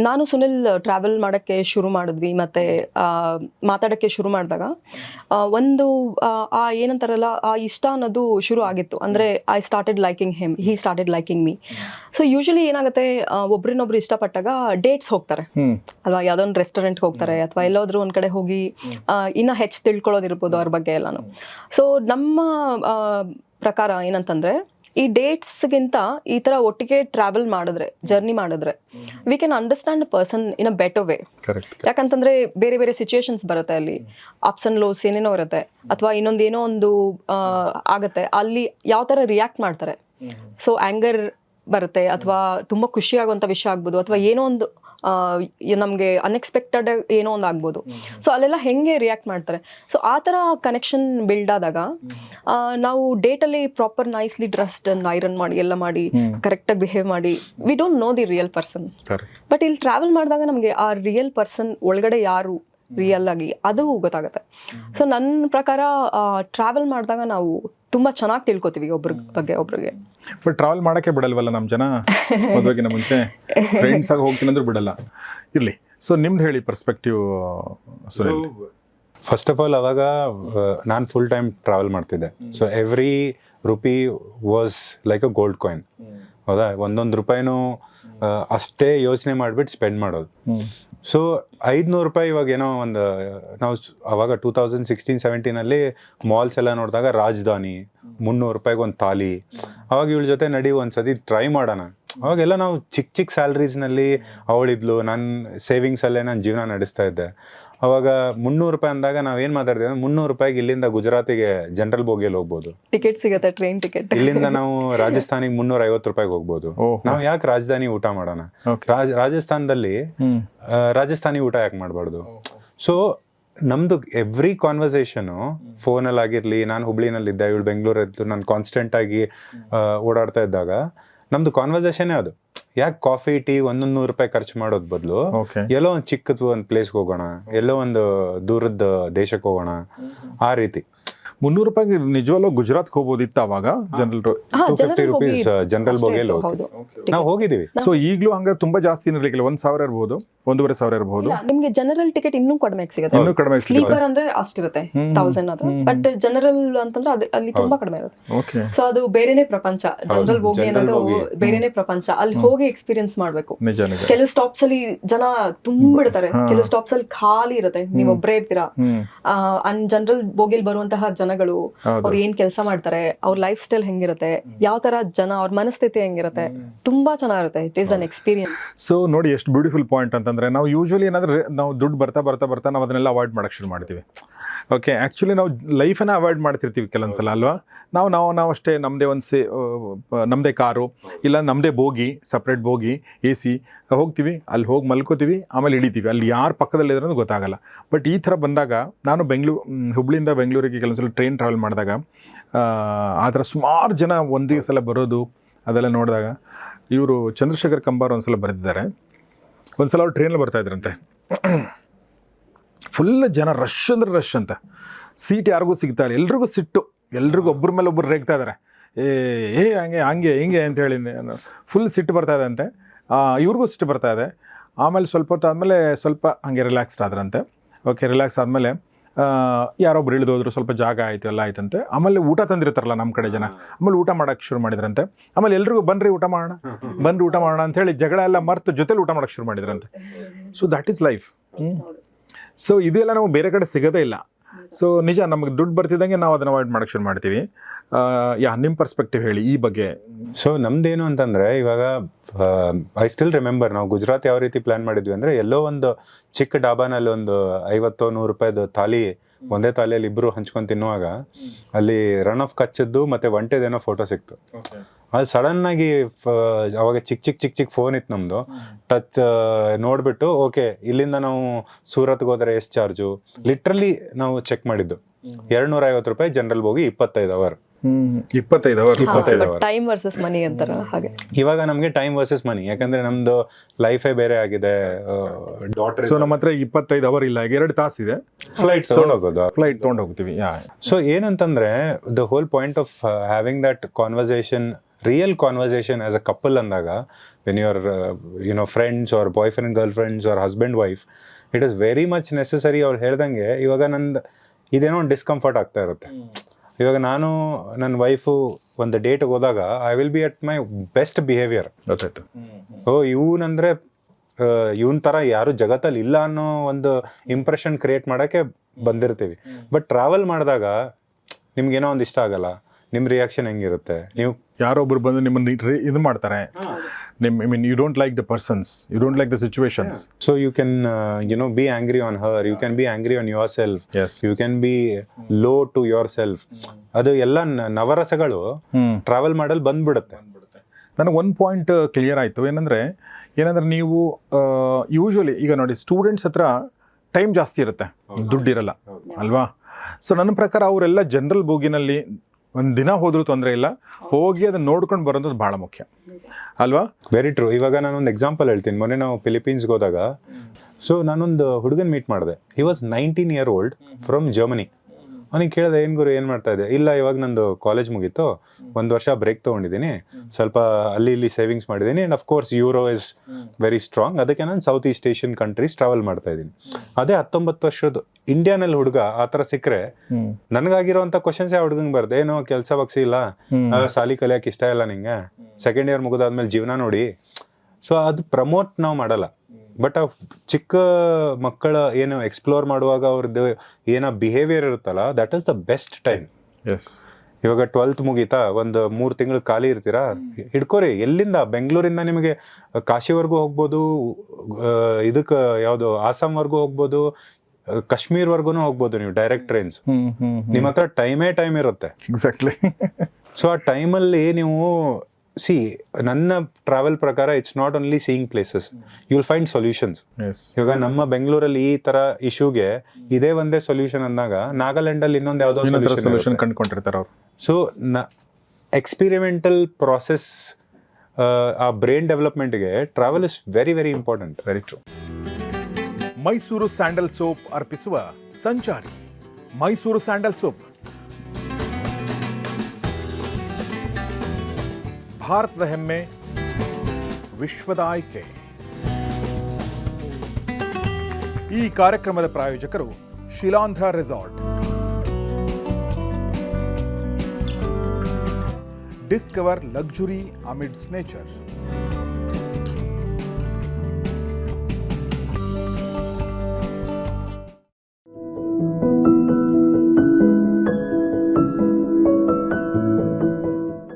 ನಾನು ಸುನಿಲ್ ಟ್ರಾವೆಲ್ ಮಾಡೋಕ್ಕೆ ಶುರು ಮಾಡಿದ್ವಿ ಮತ್ತೆ ಮಾತಾಡೋಕ್ಕೆ ಶುರು ಮಾಡಿದಾಗ ಒಂದು ಆ, ಏನಂತಾರಲ್ಲ ಆ ಇಷ್ಟ ಅನ್ನೋದು ಶುರು ಆಗಿತ್ತು. ಅಂದ್ರೆ I started liking him he started liking me so usually ಏನಾಗುತ್ತೆ ಒಬ್ರಿನೊಬ್ರು ಇಷ್ಟಪಟ್ಟಾಗ ಡೇಟ್ಸ್ ಹೋಗ್ತಾರೆ. ಅಲ್ವಾ ಯಾವುದೋ ಒಂದು ರೆಸ್ಟೋರೆಂಟ್ಗೆ ಹೋಗ್ತಾರೆ ಅಥವಾ ಎಲ್ಲೋದ್ರೂ ಒಂದು ಕಡೆ ಹೋಗಿ ಇನ್ನೂ ಹೆಚ್ಚು ತಿಳ್ಕೊಳ್ಳೋದಿರ್ಬೋದು ಅವ್ರ ಬಗ್ಗೆ ಎಲ್ಲಾನು. ಸೊ ನಮ್ಮ ಪ್ರಕಾರ ಏನಂತಂದ್ರೆ ಈ ಡೇಟ್ಸ್ಗಿಂತ ಈ ತರ ಒಟ್ಟಿಗೆ ಟ್ರಾವೆಲ್ ಮಾಡಿದ್ರೆ ಜರ್ನಿ ಮಾಡಿದ್ರೆ we can understand person in a better way ಯಾಕಂತಂದ್ರೆ ಬೇರೆ ಬೇರೆ ಸಿಚುಯೇಷನ್ಸ್ ಬರುತ್ತೆ ಅಲ್ಲಿ. ಅಪ್ಸ್ ಅಂಡ್ ಲೋಸ್ ಏನೇನೋ ಇರುತ್ತೆ. ಅಥವಾ ಇನ್ನೊಂದು ಏನೋ ಒಂದು ಆಗುತ್ತೆ. ಅಲ್ಲಿ ಯಾವ ತರ ರಿಯಾಕ್ಟ್ ಮಾಡ್ತಾರೆ. ಸೊ ಆಂಗರ್ ಬರುತ್ತೆ ಅಥವಾ ತುಂಬಾ ಖುಷಿ ಆಗುವಂತ ವಿಷಯ ಆಗ್ಬೋದು ಅಥವಾ ಏನೋ ಒಂದು ನಮ್ಗೆ ಅನ್ಎಕ್ಸ್ಪೆಕ್ಟೆಡ್ ಏನೋ ಒಂದು ಆಗ್ಬೋದು. ಸೊ ಅಲ್ಲೆಲ್ಲ ಹೆಂಗೆ ರಿಯಾಕ್ಟ್ ಮಾಡ್ತಾರೆ? ಸೊ ಆ ಥರ ಕನೆಕ್ಷನ್ ಬಿಲ್ಡ್ ಆದಾಗ ನಾವು ಡೇಟಲ್ಲಿ proper nicely dressed and iron ಮಾಡಿ ಎಲ್ಲ ಮಾಡಿ ಕರೆಕ್ಟಾಗಿ ಬಿಹೇವ್ ಮಾಡಿ we don't know the real person but ಇಲ್ಲಿ ಟ್ರಾವೆಲ್ ಮಾಡಿದಾಗ ನಮಗೆ ಆ ರಿಯಲ್ ಪರ್ಸನ್ ಒಳಗಡೆ ಯಾರು ರಿಯಲ್ ಆಗಿ ಅದು ಗೊತ್ತಾಗುತ್ತೆ. ಸೊ ನನ್ನ ಪ್ರಕಾರ ಟ್ರಾವೆಲ್ ಮಾಡಿದಾಗ ನಾವು ತುಂಬಾ ಚೆನ್ನಾಗಿ ತಿಳ್ಕೊತೀವಿ ಒಬ್ರ ಬಗ್ಗೆ ಒಬ್ರಿಗೆ. ಬಟ್ ಟ್ರಾವೆಲ್ ಮಾಡಕ್ಕೆ ಬಿಡಲ್ವಲ್ಲ ನಮ್ಮ ಜನ? ಮದುವೆಗಿನ ಮುಂಚೆ ಫ್ರೆಂಡ್ಸ್ ಆಗಿ ಹೋಗ್ತೀನಿ ಅಂದ್ರೂ ಬಿಡಲ್ಲ. ಇರ್ಲಿ. ಸೊ ನಿಮ್ದು ಹೇಳಿ perspective Sunil first of all ಅವಾಗ ನಾನು ಫುಲ್ ಟೈಮ್ ಟ್ರಾವೆಲ್ ಮಾಡ್ತಿದ್ದೆ. So every rupee was like a gold coin ಹೌದಾ? ಒಂದೊಂದು ರೂಪಾಯಿನೂ ಅಷ್ಟೇ ಯೋಚನೆ ಮಾಡಿಬಿಟ್ಟು ಸ್ಪೆಂಡ್ ಮಾಡೋದು. ಸೊ ಐದುನೂರು ರೂಪಾಯಿ ಇವಾಗ ಏನೋ ಒಂದು, ನಾವು ಅವಾಗ ಟೂ ತೌಸಂಡ್ ಸಿಕ್ಸ್ಟೀನ್ ಸೆವೆಂಟೀನಲ್ಲಿ ಮಾಲ್ಸ್ ಎಲ್ಲ ನೋಡಿದಾಗ ರಾಜಧಾನಿ, ಮುನ್ನೂರು ರೂಪಾಯಿಗೆ ಒಂದು ತಾಲಿ. ಅವಾಗ ಇವಳ ಜೊತೆ ನಡಿ ಒಂದು ಸತಿ ಟ್ರೈ ಮಾಡೋಣ. ಅವಾಗೆಲ್ಲ ನಾವು ಚಿಕ್ಕ ಚಿಕ್ಕ ಸ್ಯಾಲ್ರೀಸ್ನಲ್ಲಿ ಅವಳಿದ್ಲು ನನ್ನ ಸೇವಿಂಗ್ಸಲ್ಲೇ ನಾನು ಜೀವನ ನಡೆಸ್ತಾ ಇದ್ದೆ. ಅವಾಗ ಮುನ್ನೂರು ರೂಪಾಯಿ ಅಂದಾಗ ನಾವ್ ಏನ್ ಮಾತಾಡ್ತೀವಿ ಅಂದ್ರೆ ಮುನ್ನೂರು ರೂಪಾಯಿಗೆ ಇಲ್ಲಿಂದ ಗುಜರಾತಿಗೆ ಜನರಲ್ ಬೋಗಿಯಲ್ಲಿ ಹೋಗ್ಬೋದು. ಟಿಕೆಟ್ ಸಿಗುತ್ತೆ ಟ್ರೈನ್ ಟಿಕೆಟ್ ಇಲ್ಲಿಂದ ನಾವು ರಾಜಸ್ಥಾನಿಗೆ ಮುನ್ನೂರ ಐವತ್ತು ರೂಪಾಯಿಗೆ ಹೋಗ್ಬೋದು. ನಾವು ಯಾಕೆ ರಾಜಧಾನಿ ಊಟ ಮಾಡೋಣ? ರಾಜಸ್ಥಾನದಲ್ಲಿ ರಾಜಸ್ಥಾನಿ ಊಟ ಯಾಕೆ ಮಾಡಬಾರ್ದು? ಸೊ ನಮ್ದು ಎವ್ರಿ ಕಾನ್ವರ್ಸೇಷನು ಫೋನಲ್ಲಿ ಆಗಿರಲಿ ನಾನು ಹುಬ್ಳಿನಲ್ಲಿದ್ದೆ ಇವಳು ಬೆಂಗಳೂರಲ್ಲಿ ನಾನು ಕಾನ್ಸ್ಟೆಂಟ್ ಆಗಿ ಆ, ಓಡಾಡ್ತಾ ಇದ್ದಾಗ ನಮ್ದು ಕಾನ್ವರ್ಸೇಷನ್ ಅದು. ಯಾಕೆ ಕಾಫಿ ಟೀ ಒಂದೊಂದು ನೂರು ರೂಪಾಯಿ ಖರ್ಚು ಮಾಡೋದ್ ಬದಲು ಎಲ್ಲೋ ಒಂದು ಚಿಕ್ಕದ್ ಒಂದು ಪ್ಲೇಸ್ಗೆ ಹೋಗೋಣ ಎಲ್ಲೋ ಒಂದು ದೂರದ ದೇಶಕ್ಕೆ ಹೋಗೋಣ ಆ ರೀತಿ. ಮುನ್ನೂರು ರೂಪಾಯಿಗೆ ನಿಜವಾಗ್ಲೂ ಗುಜರಾತ್ ಹೋಗ್ಬೋದಿತ್ತು ಅವಾಗ general two fifty rupees general ಬೋಗಿಯಲ್ಲಿ ನಾವು ಹೋಗಿದ್ದೀವಿ. ಸೊ ಈಗಲೂ ಹಂಗ ತುಂಬಾ ಜಾಸ್ತಿ ಇರಲಿಕ್ಕಿಲ್ಲ. ಒಂದ್ ಸಾವಿರ ಇರ್ಬೋದು ಒಂದೂವರೆ ಸಾವಿರ ಇರ್ಬೋದು. ನಿಮ್ಗೆ ಜನರಲ್ ಟಿಕೆಟ್ ಇನ್ನೂ ಕಡಿಮೆ ಸಿಗುತ್ತೆ. ಇನ್ನೂ ಕಡಿಮೆ ಸ್ಲೀಪರ್ ಅಂದ್ರೆ ಅಷ್ಟಿರುತ್ತೆ ತೌಸಂಡ್ ಅದು ಬಟ್ ಜನರಲ್ ಅಂತಂದ್ರೆ ಅದು ಅಲ್ಲಿ ತುಂಬಾ ಕಡಿಮೆ ಇರುತ್ತೆ. ಓಕೆ ಸೊ ಅದು ಬೇರೆನೆ ಪ್ರಪಂಚ. ಜನರಲ್ ಹೋಗಿ ಅನ್ನೋದು. ಬೇರೆನೆ ಪ್ರಪಂಚ. ಅಲ್ಲಿ ಹೋಗಿ ಎಕ್ಸ್ಪೀರಿಯನ್ಸ್ ಮಾಡ್ಬೇಕು. ಕೆಲವು ಸ್ಟಾಪ್ಸ್ ಅಲ್ಲಿ ಜನ ತುಂಬಿಡ್ತಾರೆ ಕೆಲವು ಸ್ಟಾಪ್ಸ್ ಅಲ್ಲಿ ಖಾಲಿ ಇರುತ್ತೆ. ನೀವು ಒಬ್ರೇ ಇರ್ತೀರಾ ಅಂಡ್ ಅನ್ ಜನರಲ್ ಬೋಗಿಲ್ ಬರುವಂತಹ ಜನಗಳು. ಅವ್ರು ಏನ್ ಕೆಲಸ ಮಾಡ್ತಾರೆ ಅವ್ರ ಲೈಫ್ ಸ್ಟೈಲ್ ಹೆಂಗಿರುತ್ತೆ ಯಾವ ತರ ಜನ ಅವ್ರ ಮನಸ್ಥಿತಿ ಹೆಂಗಿರುತ್ತೆ ತುಂಬಾ ಚೆನ್ನಾಗಿರುತ್ತೆ. It is an experience so ನೋಡಿ ಎಷ್ಟು ಬ್ಯೂಟಿಫುಲ್ ಪಾಯಿಂಟ್ ಅಂತಂದ್ರೆ ನಾವು ಯೂಶಲಿ ಏನಾದ್ರೆ ನಾವು ದುಡ್ಡು ಬರ್ತಾ ಬರ್ತಾ ಬರ್ತಾ ನಾವು ಅದನ್ನೆಲ್ಲ ಅವಾಯ್ಡ್ ಮಾಡಕ್ ಶುರು ಮಾಡ್ತೀವಿ. ಓಕೆ ಆಕ್ಚುಲಿ ನಾವು ಲೈಫನ್ನ ಅವಾಯ್ಡ್ ಮಾಡ್ತಿರ್ತೀವಿ ಕೆಲವೊಂದ್ಸಲ ಅಲ್ವಾ? ನಾವು ನಾವು ನಾವು ಅಷ್ಟೇ ನಮ್ಮದೇ ಒಂದು ಸೇ ನಮ್ಮದೇ ಕಾರು ಇಲ್ಲ ನಮ್ಮದೇ bogie separate bogie A C ಹೋಗ್ತೀವಿ ಅಲ್ಲಿ ಹೋಗಿ ಮಲ್ಕೋತೀವಿ ಆಮೇಲೆ ಇಳಿತೀವಿ ಅಲ್ಲಿ ಯಾರು ಪಕ್ಕದಲ್ಲಿ ಇದ್ರೆ ಗೊತ್ತಾಗಲ್ಲ. ಬಟ್ ಈ ಥರ ಬಂದಾಗ ನಾನು ಬೆಂಗಳೂರು ಹುಬ್ಳಿಯಿಂದ ಬೆಂಗಳೂರಿಗೆ ಕೆಲವೊಂದ್ಸಲ ಟ್ರೈನ್ ಟ್ರಾವೆಲ್ ಮಾಡಿದಾಗ ಆ, ಥರ ಸುಮಾರು ಜನ ಒಂದೇ ಸಲ ಬರೋದು ಅದೆಲ್ಲ ನೋಡಿದಾಗ ಇವರು ಚಂದ್ರಶೇಖರ್ ಕಂಬಾರ್ ಒಂದು ಸಲ ಬರೆದಿದ್ದಾರೆ ಒಂದು ಸಲ ಅವ್ರು ಟ್ರೈನಲ್ಲಿ ಬರ್ತಾಯಿದ್ರಂತೆ ಫುಲ್ ಜನ ರಶ್ ಅಂದ್ರೆ ರಶ್ ಅಂತ. ಸೀಟ್ ಯಾರಿಗೂ ಸಿಗ್ತಾ ಇಲ್ಲ. ಎಲ್ರಿಗೂ ಸಿಟ್ಟು. ಎಲ್ರಿಗೂ ಒಬ್ಬರ ಮೇಲೆ ಒಬ್ಬರು ರೇಗ್ತಾ ಇದ್ದಾರೆ ಏ ಏ ಹಂಗೆ ಹಂಗೆ ಹಿಂಗೆ ಅಂತ ಹೇಳಿ ಫುಲ್ ಸಿಟ್ಟು ಬರ್ತಾ ಇದೆ ಅಂತೆ ಇವ್ರಿಗೂ ಸಿಟ್ಟು ಬರ್ತಾ ಇದೆ. ಆಮೇಲೆ ಸ್ವಲ್ಪ ಹೊತ್ತು ಆದಮೇಲೆ ಸ್ವಲ್ಪ ಹಂಗೆ ರಿಲ್ಯಾಕ್ಸ್ಡ್ ಆದ್ರಂತೆ. ಓಕೆ ರಿಲ್ಯಾಕ್ಸ್ ಆದಮೇಲೆ ಯಾರೊಬ್ರು ಇಳಿದೋದ್ರು ಸ್ವಲ್ಪ ಜಾಗ ಆಯಿತು ಎಲ್ಲ ಆಯ್ತಂತೆ. ಆಮೇಲೆ ಊಟ ತಂದಿರ್ತಾರಲ್ಲ ನಮ್ಮ ಕಡೆ ಜನ. ಆಮೇಲೆ ಊಟ ಮಾಡೋಕ್ಕೆ ಶುರು ಮಾಡಿದ್ರಂತೆ. ಆಮೇಲೆ ಎಲ್ರಿಗೂ ಬನ್ರಿ ಊಟ ಮಾಡೋಣ? ಬನ್ರಿ ಊಟ ಮಾಡೋಣ ಅಂತ ಹೇಳಿ ಜಗಳ ಎಲ್ಲ ಮರ್ತು ಜೊತೆಲಿ ಊಟ ಮಾಡೋಕ್ಕೆ ಶುರು ಮಾಡಿದ್ರಂತೆ. So that is life so ಇದೆಲ್ಲ ನಾವು ಬೇರೆ ಕಡೆ ಸಿಗೋದೇ ಇಲ್ಲ. ಸೊ ನಿಜ ನಮಗೆ ದುಡ್ಡು ಬರ್ತಿದ್ದಂಗೆ ನಾವು ಅದನ್ನ ಅವಾಯ್ಡ್ ಮಾಡಕ್ಕೆ ಶುರು ಮಾಡ್ತೀವಿ. ಯಾ ನಿಮ್ಮ ಪರ್ಸ್ಪೆಕ್ಟಿವ್ ಹೇಳಿ ಈ ಬಗ್ಗೆ. ಸೊ ನಮ್ದೇನು ಅಂತಂದ್ರೆ ಇವಾಗ ಐ ಸ್ಟಿಲ್ ರಿಮೆಂಬರ್ ನಾವು ಗುಜರಾತ್ ಯಾವ ರೀತಿ ಪ್ಲಾನ್ ಮಾಡಿದ್ವಿ ಅಂದ್ರೆ ಎಲ್ಲೋ ಒಂದು ಚಿಕ್ಕ ಡಾಬಾನಲ್ಲಿ ಒಂದು ಐವತ್ತು ನೂರು ರೂಪಾಯಿದು ತಾಲಿ ಒಂದೇ ತಾಲಿಯಲ್ಲಿ ಇಬ್ರು ಹಂಚ್ಕೊಂಡು ತಿನ್ನುವಾಗ ಅಲ್ಲಿ ರನ್ ಆಫ್ ಕಚ್ಚದ್ದು ಮತ್ತೆ ಒಂಟೆದೇನೋ ಫೋಟೋ ಸಿಕ್ತು. ಅದು ಸಡನ್ ಆಗಿ ಅವಾಗ ಚಿಕ್ಕ ಚಿಕ್ಕ ಚಿಕ್ಕ ಚಿಕ್ಕ ಫೋನ್ ಇತ್ತು ನಮ್ಮದು ಟಚ್ ನೋಡ್ಬಿಟ್ಟು ಓಕೆ ಇಲ್ಲಿಂದ ನಾವು ಸೂರತ್ಗೆ ಹೋದ್ರೆ ಎಷ್ಟು ಚಾರ್ಜು ಲಿಟ್ರಲಿ ನಾವು ಚೆಕ್ ಮಾಡಿದ್ದು. ಎರಡ್ನೂರ ಐವತ್ತು ರೂಪಾಯಿ ಜನರಲ್ ಹೋಗಿ ಇಪ್ಪತ್ತೈದು ಅವರ್ ಇಪ್ಪತ್ತೈದು ಅವರ್. ಇಪ್ಪತ್ತೈದು ಅವರ್. ಟೈಮ್ ವರ್ಸಸ್ ಮನಿ ಅಂತಾರ ಹಾಗೆ. ಇವಾಗ ನಮಗೆ ಟೈಮ್ ವರ್ಸಸ್ ಮನಿ ಯಾಕಂದ್ರೆ ನಮ್ದು ಲೈಫೇ ಬೇರೆ ಆಗಿದೆ ಡಾಟರ್ ಸೊ ನಮ್ಮ ಹತ್ರ ಇಪ್ಪತ್ತೈದು ಅವರ್ ಇಲ್ಲ ಈಗ ಎರಡು ಇದೆ. ಫ್ಲೈಟ್ ತಗೊಂಡು ಹೋಗೋದು ಫ್ಲೈಟ್ ತೊಗೊಂಡು ಹೋಗ್ತೀವಿ ಯಾ. ಸೊ ಏನಂತಂದ್ರೆ the whole point of having that conversation real conversation as a couple ಅಂದಾಗ when your you know friends are boy friend girl friends are husband wife it is very much necessary ಅವ್ರು ಹೇಳ್ದಂಗೆ ಇವಾಗ ನಂದು ಇದೇನೋ discomfort ಆಗ್ತಾ ಇರುತ್ತೆ. ಇವಾಗ ನಾನು ನನ್ನ ವೈಫು ಒಂದು ಡೇಟ್ಗೆ ಹೋದಾಗ I will be at my best behaviour ಗೊತ್ತಾಯ್ತು. ಓ ಇವನಂದ್ರೆ ಇವನ್ ತರ ಯಾರು ಜಗತ್ತಲ್ಲಿ ಇಲ್ಲ ಅನ್ನೋ ಒಂದು ಇಂಪ್ರೆಷನ್ ಕ್ರಿಯೇಟ್ ಮಾಡಕ್ಕೆ ಬಂದಿರ್ತೀವಿ. ಬಟ್ ಟ್ರಾವೆಲ್ ಮಾಡಿದಾಗ ನಿಮ್ಗೇನೋ ಒಂದು ಇಷ್ಟ ಆಗಲ್ಲ. ನಿಮ್ಮ ರಿಯಾಕ್ಷನ್ ಹೆಂಗಿರುತ್ತೆ? ನೀವು ಯಾರೊಬ್ರು ಬಂದು ನಿಮ್ಮನ್ನ ಇದು ಮಾಡ್ತಾರೆ. I mean you don't like the persons you don't like the situations so you can you know be angry on her you can be angry on yourself Yes. You can be low to yourself ಅದು ಎಲ್ಲ ನವರಸಗಳು travel ಮಾಡಲ್ ಬಂದ್ಬಿಡುತ್ತೆ. ನನಗೆ ಒಂದು point clear ಆಯಿತು. ಏನಂದರೆ ಏನಂದ್ರೆ ನೀವು usually ಈಗ ನೋಡಿ ಸ್ಟೂಡೆಂಟ್ಸ್ ಹತ್ರ ಟೈಮ್ ಜಾಸ್ತಿ ಇರುತ್ತೆ. ದುಡ್ಡಿರಲ್ಲ ಅಲ್ವಾ? ಸೊ ನನ್ನ ಪ್ರಕಾರ ಅವರೆಲ್ಲ ಜನರಲ್ ಬೋಗಿನಲ್ಲಿ ಒಂದು ದಿನ ಹೋದರೂ ತೊಂದರೆ ಇಲ್ಲ. ಹೋಗಿ ಅದನ್ನ ನೋಡ್ಕೊಂಡು ಬರೋದು ಭಾಳ ಮುಖ್ಯ. ಅಲ್ವಾ? ವೆರಿ ಟ್ರೂ ಇವಾಗ ನಾನೊಂದು ಎಕ್ಸಾಂಪಲ್ ಹೇಳ್ತೀನಿ. ಮೊನ್ನೆ ನಾವು ಫಿಲಿಪೀನ್ಸ್ಗೆ ಹೋದಾಗ ಸೊ ನಾನೊಂದು ಹುಡುಗನ್ ಮೀಟ್ ಮಾಡಿದೆ. He was nineteen year old from Germany ಅವನಿಗೆ ಕೇಳಿದೆ, ಏನು ಗುರು, ಏನು ಮಾಡ್ತಾ ಇದೆ ಇಲ್ಲ, ಇವಾಗ ನಂದು ಕಾಲೇಜ್ ಮುಗೀತು. ಒಂದು ವರ್ಷ ಬ್ರೇಕ್ ತೊಗೊಂಡಿದ್ದೀನಿ ಸ್ವಲ್ಪ ಅಲ್ಲಿ ಇಲ್ಲಿ ಸೇವಿಂಗ್ಸ್ ಮಾಡಿದ್ದೀನಿ and of course euro is very strong ಅದಕ್ಕೆ ನಾನು south east Asian countries travel ಮಾಡ್ತಾ ಇದ್ದೀನಿ. ಅದೇ ಹತ್ತೊಂಬತ್ತು ವರ್ಷದ ಇಂಡಿಯಾನಲ್ಲಿ ಹುಡುಗ ಆ ಥರ ಸಿಕ್ಕರೆ ನನಗಾಗಿರೋಂಥ ಕ್ವಶನ್ಸ್ ಯಾವ ಹುಡುಗಂಗೆ ಬರ್ದೆ ಏನೋ, ಕೆಲಸ ಬಗ್ಸಿ ಇಲ್ಲ? ಸಾಲಿ ಕಲಿಯಕ್ಕೆ ಇಷ್ಟ ಇಲ್ಲ ನಿಂಗೆ? ಸೆಕೆಂಡ್ ಇಯರ್ ಮುಗಿದಾದ್ಮೇಲೆ ಜೀವನ ನೋಡಿ? ಸೊ ಅದು ಪ್ರಮೋಟ್ ನಾವು ಮಾಡಲ್ಲ. ಬಟ್ ಆ ಚಿಕ್ಕ ಮಕ್ಕಳ ಏನು ಎಕ್ಸ್ಪ್ಲೋರ್ ಮಾಡುವಾಗ ಅವ್ರದ್ದು ಏನೋ ಬಿಹೇವಿಯರ್ ಇರುತ್ತಲ್ಲ that is the best time S ಇವಾಗ ಟ್ವೆಲ್ತ್ ಮುಗೀತಾ ಒಂದು ಮೂರು ತಿಂಗಳು ಖಾಲಿ ಇರ್ತೀರಾ? ಹಿಡ್ಕೋರಿ ಎಲ್ಲಿಂದ? ಬೆಂಗಳೂರಿಂದ ನಿಮಗೆ ಕಾಶಿವರೆಗೂ ಹೋಗ್ಬೋದು ಇದಕ್ಕೆ ಯಾವುದು ಆಸಾಮ್ವರೆಗೂ ಹೋಗ್ಬೋದು ಕಾಶ್ಮೀರ್ವರೆಗೂ ಹೋಗ್ಬೋದು ನೀವು ಡೈರೆಕ್ಟ್ ಟ್ರೈನ್ಸ್ ನಿಮ್ಮ ಹತ್ರ ಟೈಮೇ ಟೈಮ್ ಇರುತ್ತೆ. ಎಕ್ಸಾಕ್ಟ್ಲಿ ಸೊ ಆ ಟೈಮಲ್ಲಿ ನೀವು ಸಿ ನನ್ನ ಟ್ರಾವೆಲ್ ಪ್ರಕಾರ it's not only seeing places you will find solutions ಇವಾಗ ನಮ್ಮ ಬೆಂಗಳೂರಲ್ಲಿ ಈ ತರ ಇಶ್ಯೂಗೆ ಇದೇ ಒಂದೇ ಸೊಲ್ಯೂಷನ್ ಅಂದಾಗ ನಾಗಾಲ್ಯಾಂಡ್ ಅಲ್ಲಿ ಇನ್ನೊಂದು ಯಾವ್ದೋ ಸೊಲ್ಯೂಷನ್ ಕಂಡ್ಕೊಂಡಿರ್ತಾರೆ ಕಂಡುಕೊಂಡಿರ್ತಾರೆ ಅವರು. ಸೊ ನ ಎಕ್ಸ್ಪಿರಿಮೆಂಟಲ್ ಪ್ರಾಸೆಸ್ ಆ brain ಡೆವಲಪ್ಮೆಂಟ್ಗೆ travel is very very important very true Mysuru sandal soap ಅರ್ಪಿಸುವ ಸಂಚಾರಿ. Mysuru sandal soap. ಭಾರತದ ಹೆಮ್ಮೆ ವಿಶ್ವದ ಆಯ್ಕೆ ಈ ಕಾರ್ಯಕ್ರಮದ ಪ್ರಾಯೋಜಕರು ಶಿಲಾಂಧ್ರ resort discover luxury amidst nature